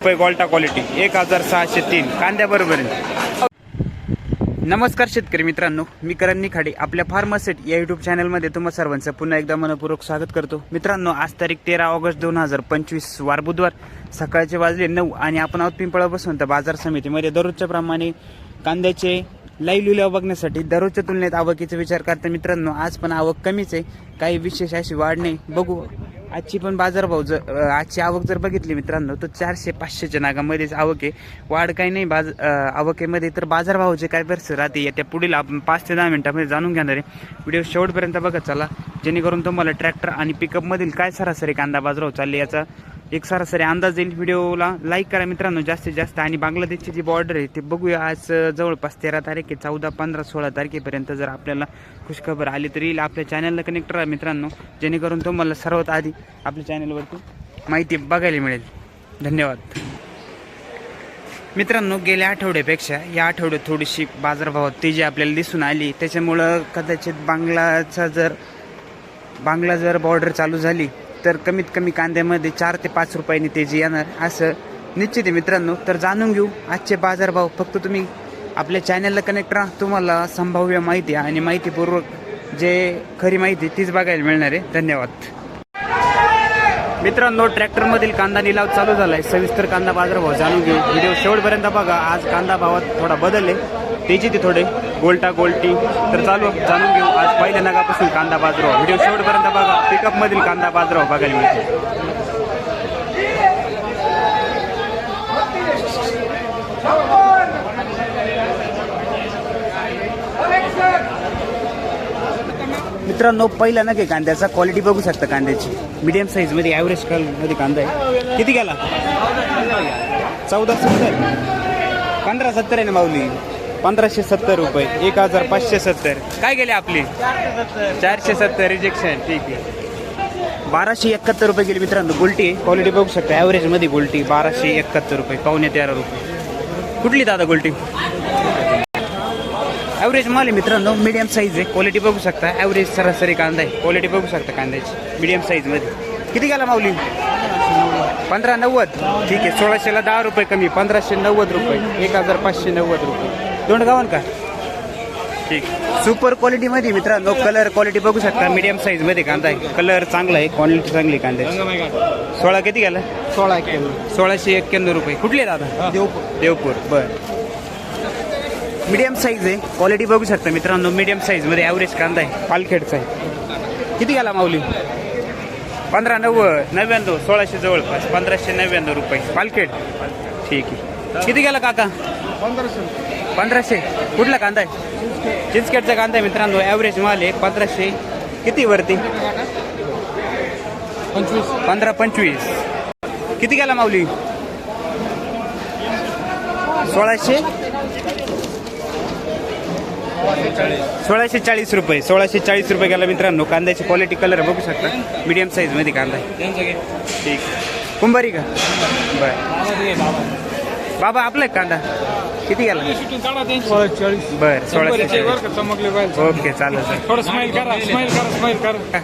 रुपये गोल्टा क्वालिटी एक हजार सहाशे तीन. कांद्याबरोबर आहे. नमस्कार शेतकरी मित्रांनो मी करण निखाडे आपल्या फार्मासेट या युट्यूब चॅनलमध्ये तुम्हा सर्वांचं पुन्हा एकदा मनपूर्वक स्वागत करतो. मित्रांनो आज तारीख तेरा ऑगस्ट दोन हजार पंचवीस वार बुधवार सकाळचे वाजले नऊ आणि आपण आहोत पिंपळापासून तर बाजार समितीमध्ये. दररोजच्या प्रमाणे कांद्याचे लाईव्ह लिलाव बघण्यासाठी दररोजच्या तुलनेत आवकीचा विचार करता मित्रांनो आज पण आवक कमीच आहे. काही विशेष अशी वाढ नाही. बघू आजची पण बाजारभाव जर आजची आवक जर बघितली मित्रांनो तर चारशे पाचशेच्या नागामध्येच आवक आहे. वाढ काही नाही बाज आवकेमध्ये तर बाजारभावाचे काय परिस्थिती राहते येत्या पुढील आपण पाच ते दहा मिनिटामध्ये जाणून घेणार आहे. व्हिडिओ शेवटपर्यंत बघत चला जेणेकरून तुम्हाला ट्रॅक्टर आणि पिकअपमधील काय सरासरी कांदा बाजारभाव चालले याचा एक सरासरी अंदाज येईल व्हिडिओला. लाईक करा मित्रांनो जास्तीत जास्त. आणि बांगलादेशची जी बॉर्डर आहे ते बघूया. आज जवळपास तेरा तारीख चौदा पंधरा सोळा तारखेपर्यंत जर आपल्याला खुशखबर आली तर येईल. आपल्या चॅनलला कनेक्ट राहा मित्रांनो. जेणेकरून तुम्हाला सर्वात आधी आपल्या चॅनलवरती माहिती बघायला मिळेल. धन्यवाद. मित्रांनो गेल्या आठवड्यापेक्षा या आठवड्यात थोडीशी बाजारभावात तेजी आपल्याला दिसून आली. त्याच्यामुळं कदाचित बांगलाचा जर बांगला जर बॉर्डर चालू झाली तर कमीत कमी कांद्यामध्ये चार ते पाच रुपयांनी तेजी येणार असं निश्चित आहे मित्रांनो. तर जाणून घेऊ आजचे बाजारभाव फक्त तुम्ही आपल्या चॅनलला कनेक्ट राहा तुम्हाला संभाव्य माहिती आणि माहितीपूर्वक जे खरी माहिती तीच बघायला मिळणार आहे. धन्यवाद. मित्रांनो ट्रॅक्टरमधील कांदा निलाव चालू झालाय. सविस्तर कांदा बाजारभाव जाणून घेऊ. व्हिडिओ शेवटपर्यंत बघा. आज कांदा भावात थोडा बदल आहे. तेजी ते थोडे. गोल्टा गोल्टी. तर चालू जाणून घेऊ. आज पहिल्या नगापासून कांदा बाजारभाव व्हिडिओ शेवटपर्यंत बघा. पिकअपमधील कांदा बाजारभाव बघायला मिळतो. मित्रांनो पहिला नके कांद्याचा. क्वालिटी बघू शकता कांद्याची. मीडियम साईजमध्ये ॲव्हरेजमध्ये कांदा आहे. किती गेला? चौदा सत्तर. पंधरा सत्तर आहे ना माऊली? पंधराशे सत्तर रुपये. एक हजार पाचशे सत्तर. काय गेले आपले? चारशे सत्तर. रिजेक्शन ठीक आहे. बाराशे एकाहत्तर रुपये गेले मित्रांनो. गोल्टी. क्वालिटी बघू शकता. ॲव्हरेजमध्ये गोल्टी. बाराशे एकाहत्तर रुपये. पावणे तेरा रुपये. कुठली दादा गोल्टी? ॲव्हरेज माल आहे मित्रांनो. मीडियम साईज आहे. क्वालिटी बघू शकता. ॲव्हरेज सरासरी कांदा आहे. क्वालिटी बघू शकता कांद्याची. मीडियम साईजमध्ये किती गेला माऊली? पंधरा नव्वद. ठीक आहे. सोळाशेला दहा रुपये कमी. पंधराशे नव्वद रुपये. एक हजार पाचशे नव्वद रुपये. दोन गावन का? ठीक. सुपर क्वालिटीमध्ये मित्रांनो कलर क्वालिटी बघू शकता. मीडियम साईजमध्ये कांदा आहे. कलर चांगला आहे. क्वालिटी चांगली आहे कांद्याची. सोळा किती गेला? सोळा सोळाशे एक्क्याण्णव रुपये. कुठले दादा देवपूर. देवपूर. बर. मीडियम साईज आहे. क्वालिटी बघू शकता मित्रांनो. मीडियम साईजमध्ये ॲव्हरेज कांदा आहे. पालखेडचा आहे. किती गेला माऊली? पंधरा नव्वद नव्याण्णव सोळाशे जवळपास. पंधराशे नव्याण्णव रुपये. पालखेड. ठीक आहे. किती गेला काका? पंधराशे. पंधराशे. कुठला कांदा आहे? चिंचखेडचा कांदा आहे मित्रांनो. ॲव्हरेज माल आहे पंधराशे. किती वरती? पंचवीस. पंधरा पंचवीस. किती गेला माऊली? सोळाशे? सोळाशे चाळीस रुपये. सोळाशे चाळीस रुपये गेला मित्रांनो. कांद्याची क्वालिटी कलर बघू शकता. मीडियम साईजमध्ये कांदा आहे. ठीक. कुंभारी का? बर. बाबा आपला एक कांदा. किती गेला? बर सोळाशे चाळीस ओके चालेल सर थोडं स्माईल करा स्माईल करा स्माईल करा.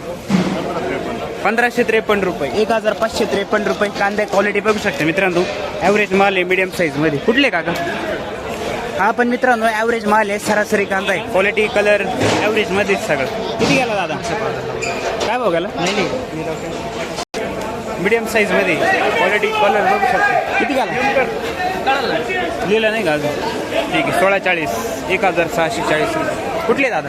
पंधराशे त्रेपन्न रुपये. एक हजार पाचशे त्रेपन्न रुपये. कांदा क्वालिटी बघू शकता मित्रांनो. ॲव्हरेज माल आहे मीडियम साईजमध्ये कुठले काका? हा पण मित्रांनो ॲव्हरेज माल आहे. सरासरी कांदा आहे. क्वालिटी कलर ॲव्हरेजमध्येच सगळं. किती गेला दादा? काय नाही मीडियम साईजमध्ये क्वालिटी कलर बघू शकता. किती गेला? लिहिलं नाही का अजून? ठीक आहे सोळा चाळीस एक हजार सहाशे चाळीस रुपये. कुठले दादा?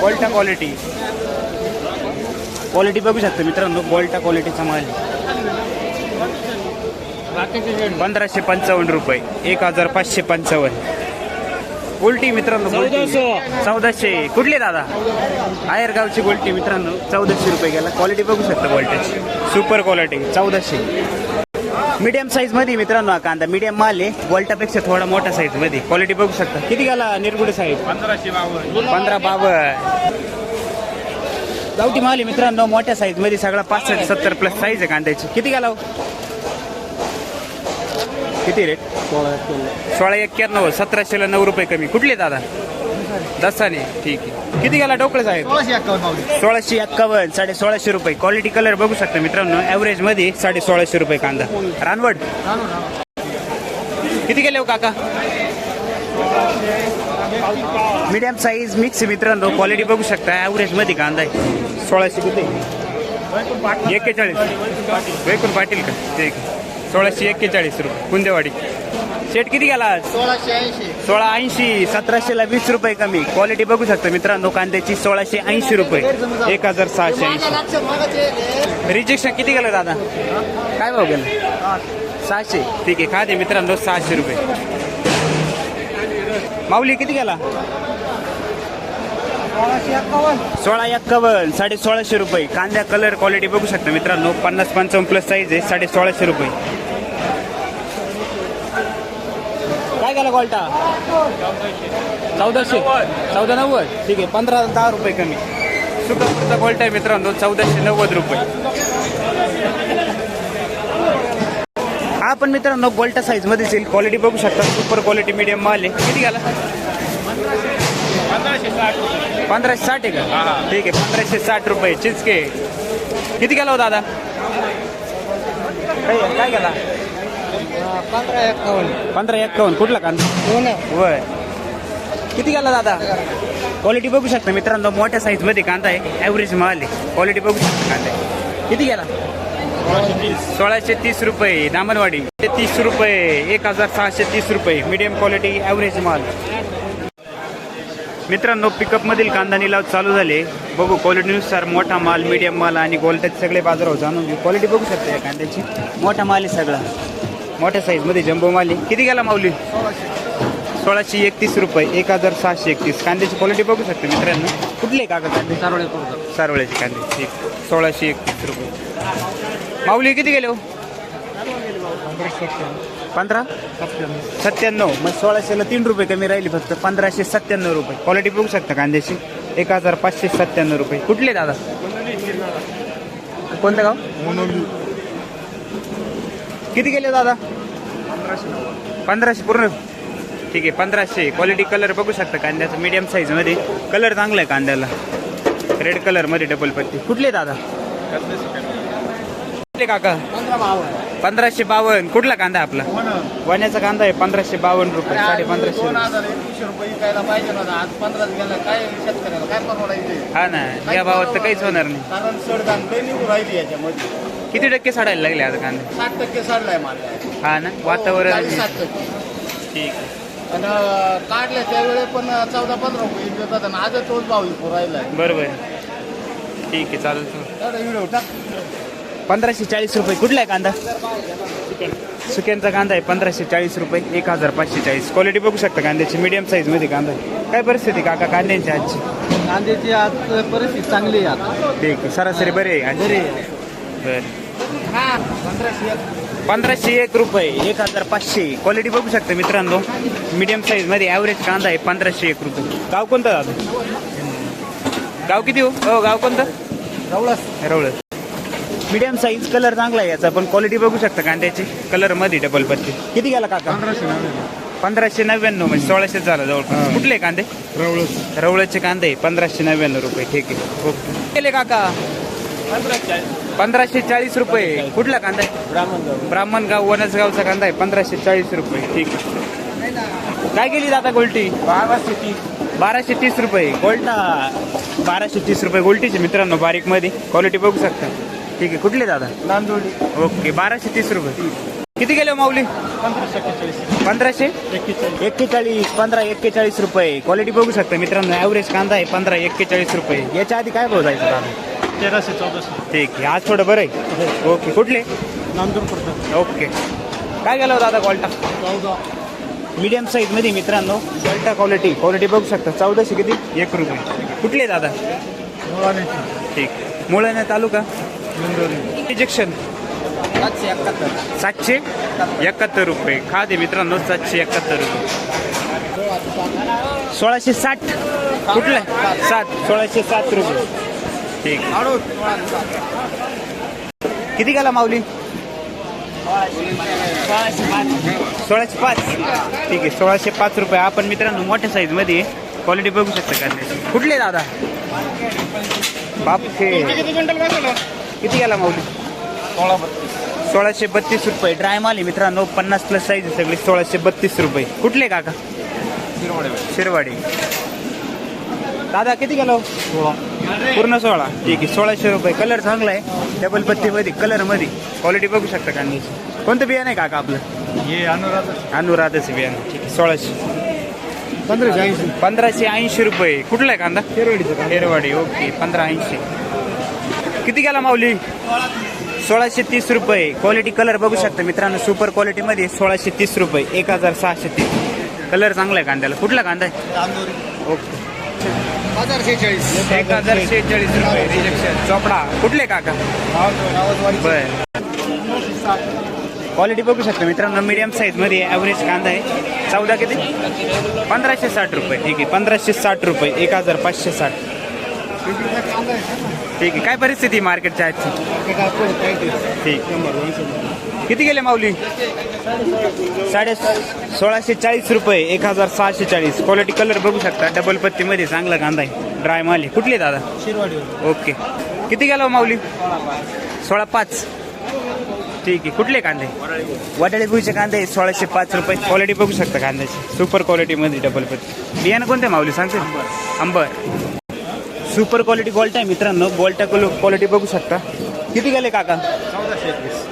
बॉल्टा क्वालिटी क्वालिटी बघू शकता मित्रांनो बॉल्टा क्वालिटीचा माल. पंधराशे पंचावन्न रुपये एक हजार पाचशे पंचावन्न. गोल्टी मित्रांनो. चौदाशे. कुठले दादा? आयरगावची गोल्टी मित्रांनो चौदाशे रुपये गेला. क्वालिटी बघू शकता गोल्टीची सुपर क्वालिटी चौदाशे. मीडियम साईजमध्ये मित्रांनो हा कांदा. मीडियम माल आहे. गोल्टापेक्षा थोडा मोठा साईजमध्ये. क्वालिटी बघू शकता. किती गेला निरगुडे साईज पंधराशे पंधरा बावन गावठी माल आहे मित्रांनो मोठ्या साईजमध्ये सगळा पासष्ट सत्तर प्लस साईज आहे कांद्याची. किती गेला हो? किती रेट सोळा एक्क्याण्णव सोळा एक्क्याण्णव सतराशेला नऊ रुपये कमी. कुठले दादा? दसाने. ठीक आहे. किती गेला? डोकळे साहेब सोळाशे एक्कावन्न साडे सोळाशे रुपये. क्वालिटी कलर बघू शकता मित्रांनो. ॲव्हरेजमध्ये साडे सोळाशे रुपये कांदा. रानवड? किती गेले हो काका? मीडियम साईज मिक्स मित्रांनो. क्वालिटी बघू शकता. ॲव्हरेजमध्ये कांदा आहे. सोळाशे किती? एक्केचाळीस वैकुंठ पाटील का? ठीक आहे. सोळाशे एक्केचाळीस रुपये. कुंदेवाडी. शेट किती गेला आज? सोळाशे ऐंशी. सोळा ऐंशी सतराशेला वीस रुपये कमी. क्वालिटी बघू शकता मित्रांनो कांद्याची सोळाशे ऐंशी रुपये. एक हजार सहाशे ऐंशी. रिजेक्शन किती गेलं दादा? काय भाव गेलं? सहाशे. ठीक आहे खाते मित्रांनो सहाशे रुपये. माऊली किती गेला? सोळा एक्कावन्न साडे सोळाशे रुपये. कांद्या कलर क्वालिटी बघू शकता मित्रांनो पन्नास पंचावन्न प्लस साईज आहे साडे सोळाशे रुपये. काय गेला क्वालटा चौदाशे. चौदा नव्वद ठीक आहे पंधरा दहा रुपये कमी. सुकापूरचा क्वालिटी आहे मित्रांनो चौदाशे नव्वद रुपये. हा पण मित्रांनो गोल्टा साईजमध्ये येईल. क्वालिटी बघू शकता. सुपर क्वालिटी मीडियम माल आहे. किती गेला? पंधराशे साठ आहे का? ठीक आहे पंधराशे साठ रुपये. चिचके. किती गेला हो दादा? काय गेला? पंधरा एक्कावन्न पंधरा कुठला कांदा? वय किती गेला दादा? क्वालिटी बघू शकता मित्रांनो मोठ्या साईजमध्ये कांदा आहे. ॲव्हरेज माल आहे. क्वालिटी बघू शकता कांदा किती गेला? सोळाशे तीस रुपये. दामनवाडी. तीस रुपये. एक हजार सहाशे तीस रुपये. मीडियम क्वालिटी ॲव्हरेज माल. मित्रांनो पिकअप मधील कांदा निलाव चालू झाले. बघू क्वालिटीनुसार मोठा माल मीडियम माल आणि गोल्टाचे सगळे बाजारावर जाणून घेऊ. क्वालिटी बघू शकता या कांद्याची. मोठा माल आहे सगळा. मोठ्या साईजमध्ये जम्बो माल. किती गेला माऊली? सोळाशे एकतीस रुपये. एक हजार सहाशे एकतीस. कांद्याची क्वालिटी बघू शकता मित्रांनो. कुठले काका कांदे? सारोळे सारवळ्याचे कांदे. ठीक. सोळाशे एकतीस रुपये. माऊली किती गेले हो? पंधरा? सत्त्याण्णव. मग सोळाशेला तीन रुपये कमी राहिली फक्त. पंधराशे सत्त्याण्णव रुपये. क्वालिटी बघू शकता कांद्याची. एक हजार पाचशे सत्त्याण्णव रुपये. कुठले दादा? कोणतं गाव? किती गेले दादा? पंधराशे पूर्ण? ठीक आहे पंधराशे. क्वालिटी कलर बघू शकता कांद्याचा मीडियम साईजमध्ये कलर चांगला आहे कांद्याला. रेड कलरमध्ये डबल पत्ती. कुठले दादा? कुठले काका? पंधराशे बावन्न कुठला कांदा आपला? वण्याचा कांदा आहे पंधराशे बावन्न रुपये. साडे पंधराशे हा ना या भावात तर काहीच होणार नाही. राहिली किती टक्के साडायला लागले आता कांदे? साठ टक्के सडलाय माल. हा ना? वातावरण चाळीस साठ टक्के. ठीक आहे. आणि काढल्या त्यावेळेस पण चौदा पंधरा रुपये देतात आणि आजच तोच भाव विकू राहिलाय बरोबर ठीक आहे चालेल. चालेल. तेवढा व्हिडिओ टाक. पंधराशे चाळीस रुपये. कुठला आहे कांदा? सुक्यांचा कांदा आहे. पंधराशे चाळीस रुपये. एक हजार पाचशे चाळीस. क्वालिटी बघू शकता कांद्याची. मीडियम साईजमध्ये कांदा आहे. काय परिस्थिती काका? कांद्यांची आजची? कांद्याची आज परिस्थिती चांगली आहे आता. ठीक आहे. सरासरी बरे आहे बरी बरं. हा पंधराशे एक. रुपये एक हजार पाचशे. क्वालिटी बघू शकता मित्रांनो. मीडियम साईजमध्ये ॲव्हरेज कांदा आहे पंधराशे एक रुपये. गाव कोणतं दादा? गाव किती हो? हो गाव कोणतं? रवळस. रवळत मीडियम साईज कलर चांगला आहे याचा पण क्वालिटी बघू शकता कांद्याची. कलरमध्ये डबल पत्ती. किती गेला काका? पंधराशे नव्याण्णव. पंधराशे नव्याण्णव म्हणजे सोळाशे झाला जवळपास. कुठले कांदे? रवळस. रवळचे कांदे पंधराशे नव्याण्णव रुपये. ठीक आहे. ओके. गेले काका? पंधराशे. चाळीस रुपये. कुठला कांदा आहे? ब्राह्मण ब्राह्मणगाव वनसगावचा कांदा आहे. पंधराशे चाळीस रुपये. ठीक आहे. काय गेली दादा गोल्टी? बाराशे तीस. बाराशे तीस रुपये. गोल्टा बाराशे तीस रुपये. गोल्टीचे मित्रांनो बारीकमध्ये क्वालिटी बघू शकता. ठीक आहे. कुठले दादा? नांदोडी. ओके बाराशे तीस रुपये. किती गेले हो माऊली? पंधराशे एक्केचाळीस. पंधराशे? पंधरा एक्केचाळीस रुपये. क्वालिटी बघू शकता मित्रांनो. ॲव्हरेज कांदा आहे पंधरा एक्केचाळीस रुपये. याच्या आधी काय भाव जायचं दादा? तेराशे चौदाशे. ठीक आहे आज थोडं बरं आहे. ओके कुठले? नांदूर पडतात ओके. काय गेलं हो दादा क्वालिटा? चौदा. मीडियम साईजमध्ये मित्रांनो क्वालिटा क्वालिटी क्वालिटी बघू शकता. चौदाशे किती? एक रुपये. कुठले दादा? ठीक. मुळाने तालुका? इंजेक्शन सातशे एकाहत्तर. सातशे? एकाहत्तर रुपये. खादे मित्रांनो सातशे एकाहत्तर रुपये. सोळाशे साठ. कुठलं? आहे? सात. सोळाशे सात रुपये. ठीक. किती गेला माऊली? सोळाशे पाच. ठीक आहे सोळाशे पाच रुपये. आपण मित्रांनो मोठ्या साईजमध्ये क्वालिटी बघू शकता कांद्याची कुठले दादा? बापरे. किती गेला माऊली? सोळाशे बत्तीस रुपये. ड्राय माल आहे मित्रांनो पन्नास प्लस साईज आहे सगळी सोळाशे बत्तीस रुपये. कुठले काका? शिरवाडी. दादा किती गेलो पूर्ण सोळा ठीक आहे. सोळाशे रुपये. कलर चांगला आहे. डबल पत्तीमध्ये कलरमध्ये क्वालिटी बघू शकता कांद्याची कोणतं बियाणं आहे काका आपलं? हे अनुराध अनुराधाचं बियाणं. ठीक आहे. सोळाशे. पंधराशे ऐंशी. पंधराशे ऐंशी रुपये. कुठला आहे कांदा? शेरवाडीचं हेरवाडी. ओके. पंधरा ऐंशी. किती गेला माऊली? सोळाशे तीस रुपये. क्वालिटी कलर बघू शकता मित्रांनो. सुपर क्वालिटीमध्ये सोळाशे तीस रुपये. एक हजार सहाशे तीस. कलर चांगला आहे कांद्याला. कुठला कांदा आहे? ओके. हजार शेहेचाळीस एक हजार शेहेचाळीस रुपये रिजेक्शन चोपडा कुठले काका? बर. क्वालिटी बघू शकता मित्रांनो मीडियम साईजमध्ये ॲव्हरेज कांदा आहे. चौदा किती? पंधराशे साठ रुपये. ठीक आहे पंधराशे साठ रुपये एक हजार पाचशे साठ. ठीक आहे. काय परिस्थिती मार्केटच्या आजची? ठीक. किती गेले माऊली? साडे सोळाशे चाळीस रुपये एक हजार सहाशे चाळीस. क्वालिटी कलर बघू शकता. डबल पत्तीमध्ये चांगला कांदा आहे. ड्राय माल आहे. कुठले दादा? ओके. किती गेला हो माऊली? सोळा पाच ठीक आहे. कुठले कांदे? वटाळे भुईचे कांदे सोळाशे पाच रुपये. क्वालिटी बघू शकता कांद्याची. सुपर क्वालिटीमध्ये डबल पत्ती. बियाणं कोणते माऊली? सांगते. अंबर. सुपर क्वालिटी गोल्ट आहे मित्रांनो. गोल्टा क्वालिटी बघू शकता. किती गेले काका?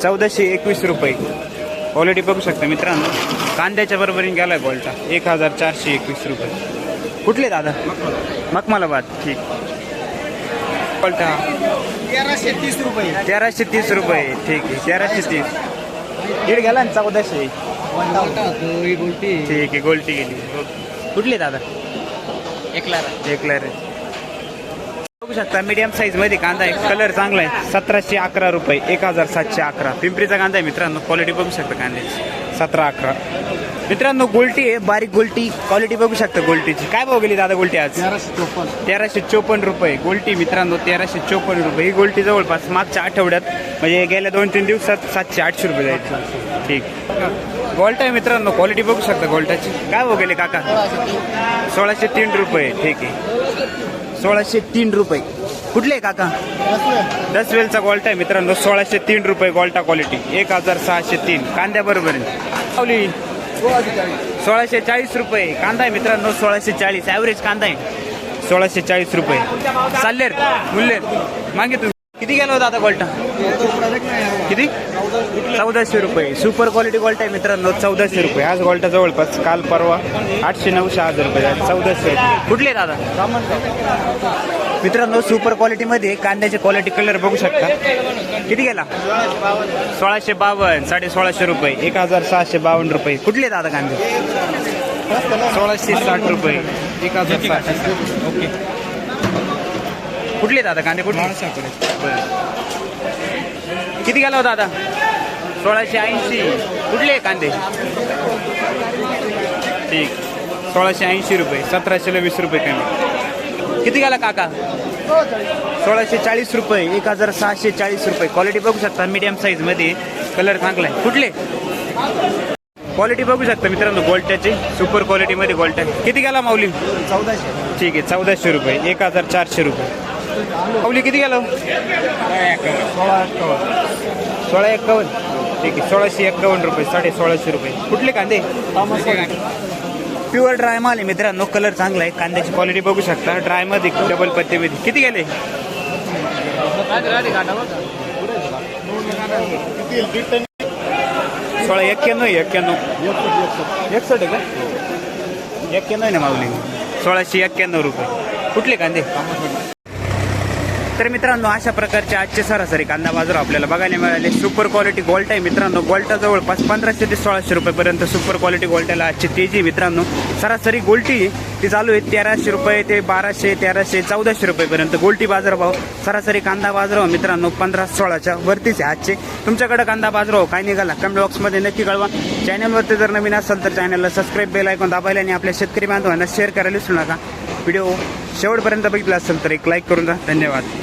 चौदाशे एकवीस. रुपये. क्वालिटी बघू शकता मित्रांनो. कांद्याच्या बरोबरीने गेलाय गोल्टा एक हजार चारशे एकवीस रुपये. कुठले दादा? मखमालाबाद ठीक. गोल्टा तेराशे तीस रुपये. तेराशे तीस रुपये. ठीक आहे. तेराशे तीस. दीड गेला ना चौदाशे? ठीक आहे. गोल्टी गेली. कुठली दादा? एकला एकला रे बघू शकता मीडियम साईजमध्ये कांदा आहे. कलर चांगला आहे. सतराशे अकरा रुपये. एक हजार सातशे अकरा. पिंपरीचा कांदा आहे मित्रांनो. क्वालिटी बघू शकता कांद्याची. सतरा अकरा. मित्रांनो गोल्टी आहे. बारीक गोल्टी. क्वालिटी बघू शकता गोल्टीची. काय भाव गेली दादा गोल्टी आज? तेराशे चोपन्न. तेराशे चोपन्न रुपये. गोल्टी मित्रांनो तेराशे चोपन्न रुपये. ही गोल्टी जवळपास मागच्या आठवड्यात म्हणजे गेल्या दोन तीन दिवसात सातशे आठशे रुपये जायची ठीक. गोल्ट आहे मित्रांनो. क्वालिटी बघू शकता गोल्टाची काय भाव गेले काका? सोळाशे तीन रुपये. ठीक आहे. सोळाशे तीन रुपये. कुठले काका दस वेलचा गोल्टा आहे मित्रांनो सोळाशे तीन रुपये गोल्टा क्वालिटी एक हजार सहाशे तीन. कांद्याबरोबर आहे. सोळाशे चाळीस रुपये. कांदा आहे मित्रांनो सोळाशे चाळीस. ॲव्हरेज कांदा आहे. सोळाशे चाळीस रुपये. चालले मूल्य. मागे तुम्ही. किती गेला होता आता गोल्टा किती? चौदाशे रुपये. सुपर क्वालिटी गोल्टा आहे मित्रांनो चौदाशे रुपये. आज गोल्टा जवळपास काल परवा आठशे नऊशे हजार रुपये. चौदाशे रुपये. कुठले दादा? मित्रांनो सुपर क्वालिटीमध्ये कांद्याचे क्वालिटी कलर बघू शकता. किती गेला? सोळाशे बावन्न साडे सोळाशे रुपये. एक हजार सहाशे बावन्न रुपये. कुठले दादा कांदे? सोळाशे साठ रुपये. एक हजार सहाशे. ओके. कुठले दादा कांदे? कुठले? बरं. किती गेला होता दादा सोळाशे ऐंशी. कुठले कांदे? ठीक. सोळाशे ऐंशी रुपये सतराशेला वीस रुपये कमी किती गेला काका? सोळाशे चाळीस रुपये एक हजार सहाशे चाळीस रुपये. क्वालिटी बघू शकता मीडियम साईजमध्ये कलर चांगला आहे. कुठले? क्वालिटी बघू शकता मित्रांनो गोल्ट्याची सुपर क्वालिटीमध्ये गोल्ट आहे किती गेला माऊली? चौदाशे. ठीक आहे चौदाशे रुपये. एक हजार चारशे रुपये. माऊली किती गेलो? सोळा एक्कावन्न. सोळा एक्कावन्न ठीक आहे सोळाशे एक्कावन्न रुपये साडे सोळाशे रुपये. कुठले कांदे? प्युअर ड्राय माल आहे मित्रांनो कलर चांगला आहे कांद्याची क्वालिटी बघू शकता. ड्रायमध्ये डबल पत्तेमध्ये किती गेले? सोळा एक्क्याण्णव एक्क्याण्णव. एकसठ आहे का? एक्क्याण्णव आहे ना माऊली. सोळाशे एक्क्याण्णव रुपये. कुठले कांदे? तर मित्रांनो अशा प्रकारचे आजचे सरासरी कांदा बाजार आपल्याला बघायला मिळाले. सुपर क्वालिटी गोल्ट आहे मित्रांनो. गोल्टा जवळपास पंधराशे ते सोळाशे रुपयेपर्यंत सुपर क्वालिटी गोल्ट्याला आजची तेजी मित्रांनो. सरासरी गोल्टी ती चालू आहे तेराशे रुपये ते बाराशे तेराशे चौदाशे रुपयेपर्यंत गोल्टी बाजारभाव. सरासरी कांदा बाजारभाव मित्रांनो पंधरा सोळाच्या वरतीच आहे आजचे. तुमच्याकडे कांदा बाजारभाव काय निघाला? कमेंट बॉक्समध्ये नक्की कळवा. चॅनलवरती जर नवीन असाल तर चॅनलला सबस्क्राईब बेल ऐकून दाबायला आणि आपल्या शेतकरी बांधवांना शेअर करायला विसरू नका. व्हिडिओ शेवटपर्यंत बघितला असेल तर एक लाईक करून जा धन्यवाद.